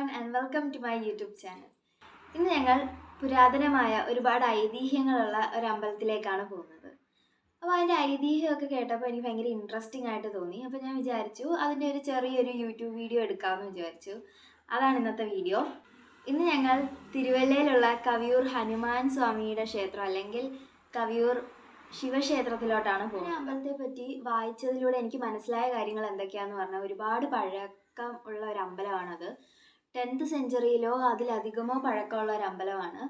Everyone and welcome to my YouTube channel ഇന്ന് ഞങ്ങൾ പുരാതനമായ ഒരുപാട് ഐതിഹ്യങ്ങളുള്ള ഒരു അമ്പലത്തിലേക്കാണ് പോകുന്നത്. അപ്പോൾ അതിന്റെ ഐതിഹ്യമൊക്കെ കേട്ടപ്പോൾ എനിക്ക് ഭയങ്കര ഇൻട്രസ്റ്റിംഗ് ആയിട്ട് തോന്നി. അപ്പോൾ ഞാൻ വിചാരിച്ചു അതിന്റെ ഒരു ചെറിയൊരു യൂട്യൂബ് വീഡിയോ എടുക്കാമെന്ന് വിചാരിച്ചു. അതാണ് ഇന്നത്തെ വീഡിയോ ഇന്ന് ഞങ്ങൾ തിരുവല്ലയിലുള്ള കവിയൂർ ഹനുമാൻ സ്വാമിയുടെ ക്ഷേത്രം അല്ലെങ്കിൽ കവിയൂർ ശിവക്ഷേത്രത്തിലോട്ടാണ് പോകുന്നത്. അമ്പലത്തെ പറ്റി വായിച്ചതിലൂടെ എനിക്ക് മനസ്സിലായ കാര്യങ്ങൾ എന്തൊക്കെയാന്ന് പറഞ്ഞാൽ ഒരുപാട് പഴക്കം ഉള്ള ഒരു അമ്പലമാണത്. ടെൻത്ത് സെഞ്ചുറിയിലോ അതിലധികമോ പഴക്കമുള്ള ഒരു അമ്പലമാണ്.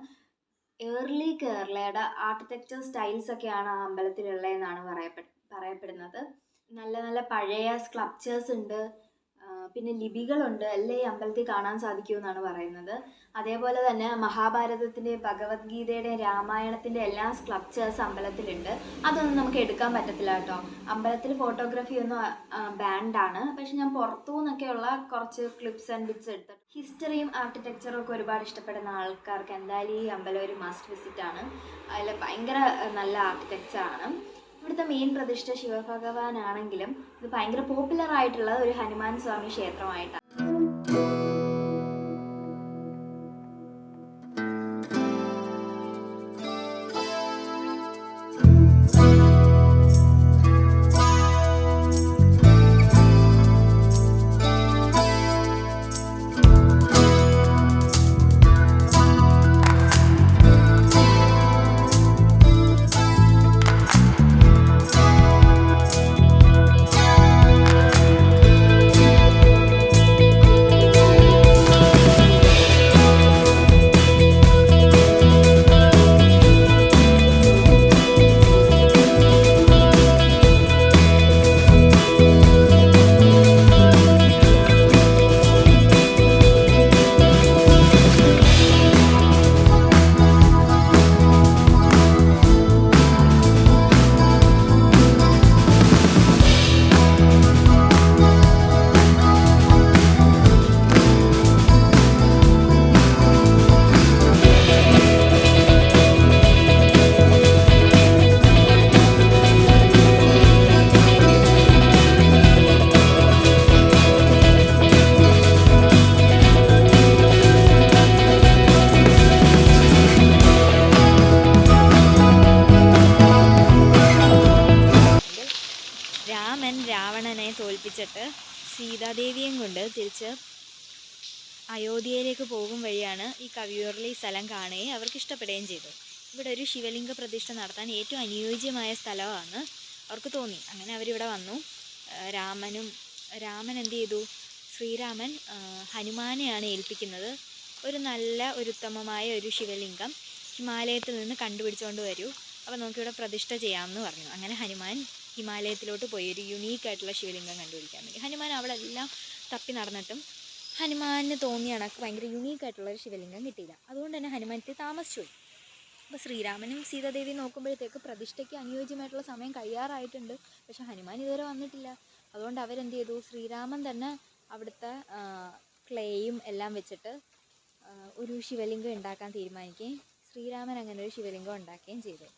ഏർലി കേരളയുടെ ആർക്കിടെക്ചർ സ്റ്റൈൽസ് ഒക്കെയാണ് ആ അമ്പലത്തിലുള്ളതെന്നാണ് എന്നാണ് പറയപ്പെടുന്നത്. നല്ല നല്ല പഴയ സ്ക്ലപ്ചേഴ്സ് ഉണ്ട്. പിന്നെ ലിപികളുണ്ട്. അല്ലേ ഈ അമ്പലത്തിൽ കാണാൻ സാധിക്കുമെന്നാണ് പറയുന്നത്. അതേപോലെ തന്നെ മഹാഭാരതത്തിന്റെ ഭഗവത്ഗീതയുടെ രാമായണത്തിന്റെ എല്ലാ സ്ക്ലപ്ചേഴ്സ് അമ്പലത്തിലുണ്ട്. അതൊന്നും നമുക്ക് എടുക്കാൻ പറ്റത്തില്ല കേട്ടോ. അമ്പലത്തിൽ ഫോട്ടോഗ്രാഫി ഒന്നും ബാൻഡാണ് പക്ഷെ ഞാൻ പുറത്തു നിന്നൊക്കെയുള്ള കുറച്ച് ക്ലിപ്സ് ആൻഡ് ബിറ്റ്സ് എടുത്തു ഹിസ്റ്ററിയും ആർക്കിടെക്ചറും ഒക്കെ ഒരുപാട് ഇഷ്ടപ്പെടുന്ന ആൾക്കാർക്ക് എന്തായാലും ഈ അമ്പലം ഒരു മസ്റ്റ് വിസിറ്റ് ആണ്. അതിൽ ഭയങ്കര നല്ല ആർക്കിടെക്ചർ ആണ്. ഇവിടുത്തെ മെയിൻ പ്രതിഷ്ഠ ശിവഭഗവാനാണെങ്കിലും ഇത് ഭയങ്കര പോപ്പുലർ ആയിട്ടുള്ള ഒരു ഹനുമാൻ സ്വാമി ക്ഷേത്രമായിട്ടാണ്. രാവണനെ തോൽപ്പിച്ചിട്ട് സീതാദേവിയും കൊണ്ട് തിരിച്ച് അയോധ്യയിലേക്ക് പോകും വഴിയാണ് ഈ കവിയൂറിൽ ഈ സ്ഥലം കാണുകയും അവർക്ക് ഇഷ്ടപ്പെടുകയും ചെയ്തു ഇവിടെ ഒരു ശിവലിംഗ പ്രതിഷ്ഠ നടത്താൻ ഏറ്റവും അനുയോജ്യമായ സ്ഥലമാണ് അവർക്ക് തോന്നി. അങ്ങനെ അവരിവിടെ വന്നു. രാമനും രാമൻ എന്ത് ചെയ്തു? ശ്രീരാമൻ ഹനുമാനെയാണ് ഏൽപ്പിക്കുന്നത്. ഒരു നല്ല ഒരു ഉത്തമമായ ഒരു ശിവലിംഗം ഹിമാലയത്തിൽ നിന്ന് കണ്ടുപിടിച്ചുകൊണ്ട് വരൂ. അപ്പോൾ നമുക്കിവിടെ പ്രതിഷ്ഠ ചെയ്യാമെന്ന് പറഞ്ഞു. അങ്ങനെ ഹനുമാൻ ഹിമാലയത്തിലോട്ട് പോയി ഒരു യുണീക്ക് ആയിട്ടുള്ള ശിവലിംഗം കണ്ടുപിടിക്കാൻ വേണ്ടി. ഹനുമാൻ അവിടെ എല്ലാം തപ്പി നടന്നിട്ടും ഹനുമാന് തോന്നിയ കണക്ക് ഭയങ്കര യുണീക്ക് ആയിട്ടുള്ള ഒരു ശിവലിംഗം കിട്ടിയില്ല അതുകൊണ്ട് തന്നെ ഹനുമാനത്തിൽ താമസിച്ചു പോയി. അപ്പോൾ ശ്രീരാമനും സീതാദേവിയും നോക്കുമ്പോഴത്തേക്ക് പ്രതിഷ്ഠയ്ക്ക് അനുയോജ്യമായിട്ടുള്ള സമയം കഴിയാറായിട്ടുണ്ട്. പക്ഷെ ഹനുമാൻ ഇതുവരെ വന്നിട്ടില്ല. അതുകൊണ്ട് അവരെന്ത് ചെയ്തു? ശ്രീരാമൻ തന്നെ അവിടുത്തെ ക്ലേയും എല്ലാം വെച്ചിട്ട് ഒരു ശിവലിംഗം ഉണ്ടാക്കാൻ തീരുമാനിക്കുകയും ശ്രീരാമൻ അങ്ങനെ ഒരു ശിവലിംഗം ഉണ്ടാക്കുകയും ചെയ്തു.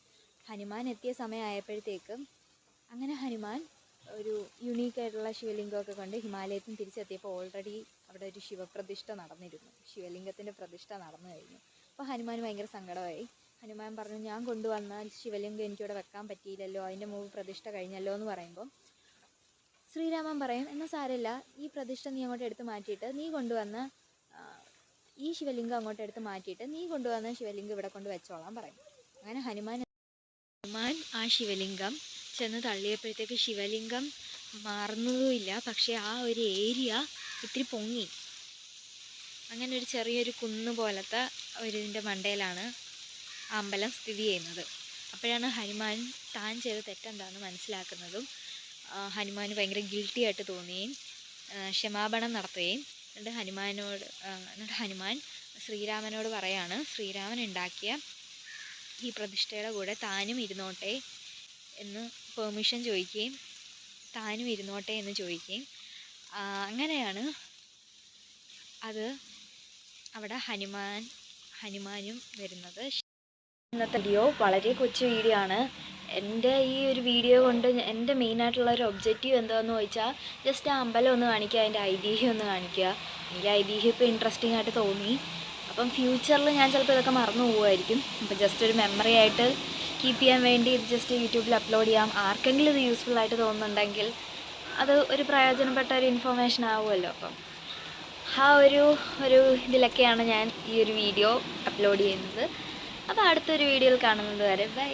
ഹനുമാൻ എത്തിയ സമയമായപ്പോഴത്തേക്കും അങ്ങനെ ഹനുമാൻ ഒരു യുണീക്ക് ആയിട്ടുള്ള ശിവലിംഗമൊക്കെ കണ്ട് ഹിമാലയത്തിൽ തിരിച്ചെത്തിയപ്പോൾ ഓൾറെഡി അവിടെ ഒരു ശിവപ്രതിഷ്ഠ നടന്നിരുന്നു. ശിവലിംഗത്തിന്റെ പ്രതിഷ്ഠ നടന്നു കഴിഞ്ഞു. അപ്പോൾ ഹനുമാൻ ഭയങ്കര സങ്കടമായി. ഹനുമാൻ പറഞ്ഞു ഞാൻ കൊണ്ടുവന്ന ശിവലിംഗം എനിക്കിവിടെ വെക്കാൻ പറ്റിയില്ലല്ലോ അതിന്റെ മുമ്പ് പ്രതിഷ്ഠ കഴിഞ്ഞല്ലോ എന്ന് പറയുമ്പോൾ ശ്രീരാമൻ പറയും എന്നാൽ സാരമില്ല ഈ പ്രതിഷ്ഠ നീ അങ്ങോട്ട് എടുത്ത് മാറ്റിയിട്ട് നീ കൊണ്ടുവന്ന ഈ ശിവലിംഗം അങ്ങോട്ട് എടുത്ത് മാറ്റിയിട്ട് നീ കൊണ്ടുവന്ന ശിവലിംഗം ഇവിടെ കൊണ്ട് വെച്ചോളാം പറയും. അങ്ങനെ ഹനുമാൻ ഹനുമാൻ ആ ശിവലിംഗം ചെന്ന് തള്ളിയപ്പോഴത്തേക്ക് ശിവലിംഗം മാറുന്നതുമില്ല. പക്ഷേ ആ ഒരു ഏരിയ ഇത്തിരി പൊങ്ങി. അങ്ങനെ ഒരു ചെറിയൊരു കുന്ന് പോലത്തെ ഒരു ഇതിന്റെ മണ്ടയിലാണ് അമ്പലം സ്ഥിതി ചെയ്യുന്നത്. അപ്പോഴാണ് ഹനുമാൻ താൻ ചെയ്ത തെറ്റെന്താണെന്ന് മനസ്സിലാക്കുന്നതും ഹനുമാന് ഭയങ്കര ഗിൽട്ടി ആയിട്ട് തോന്നുകയും ക്ഷമാപണം നടത്തുകയും എന്നിട്ട് ഹനുമാനോട് എന്നിട്ട് ഹനുമാൻ ശ്രീരാമനോട് പറയാണ് ശ്രീരാമൻ ഉണ്ടാക്കിയ ഈ പ്രതിഷ്ഠയുടെ കൂടെ താനും ഇരുന്നോട്ടെ എന്ന് പെർമിഷൻ ചോദിക്കുകയും താനും ഇരുന്നോട്ടെ എന്ന് ചോദിക്കുകയും അങ്ങനെയാണ് അത് അവിടെ ഹനുമാൻ ഹനുമാനും വരുന്നത്. ഇന്നത്തെ വീഡിയോ വളരെ കൊച്ചു വീഡിയോ ആണ്. എന്റെ ഈ ഒരു വീഡിയോ കൊണ്ട് എന്റെ മെയിനായിട്ടുള്ള ഒരു ഒബ്ജക്റ്റീവ് എന്താണെന്ന് ചോദിച്ചാൽ ജസ്റ്റ് ആ അമ്പലം ഒന്ന് കാണിക്കുക അതിന്റെ ഐതിഹ്യം ഒന്ന് കാണിക്കുക. എനിക്ക് ഐതിഹ്യം ഇപ്പോൾ ഇൻട്രസ്റ്റിംഗ് ആയിട്ട് തോന്നി. അപ്പം ഫ്യൂച്ചറിൽ ഞാൻ ചിലപ്പോൾ ഇതൊക്കെ മറന്നു പോകുമായിരിക്കും അപ്പം ജസ്റ്റ് ഒരു മെമ്മറി ആയിട്ട് കീപ്പ് ചെയ്യാൻ വേണ്ടി ഇത് ജസ്റ്റ് യൂട്യൂബിൽ അപ്ലോഡ് ചെയ്യാം. ആർക്കെങ്കിലും ഇത് യൂസ്ഫുൾ ആയിട്ട് തോന്നുന്നുണ്ടെങ്കിൽ അത് ഒരു പ്രയോജനപ്പെട്ട ഒരു ഇൻഫർമേഷൻ ആവുമല്ലോ. അപ്പം ആ ഒരു ഒരു ഇതിലൊക്കെയാണ് ഞാൻ ഈ ഒരു വീഡിയോ അപ്ലോഡ് ചെയ്യുന്നത്. അപ്പോൾ അടുത്തൊരു വീഡിയോയിൽ കാണുന്നത് വരെ. ബൈ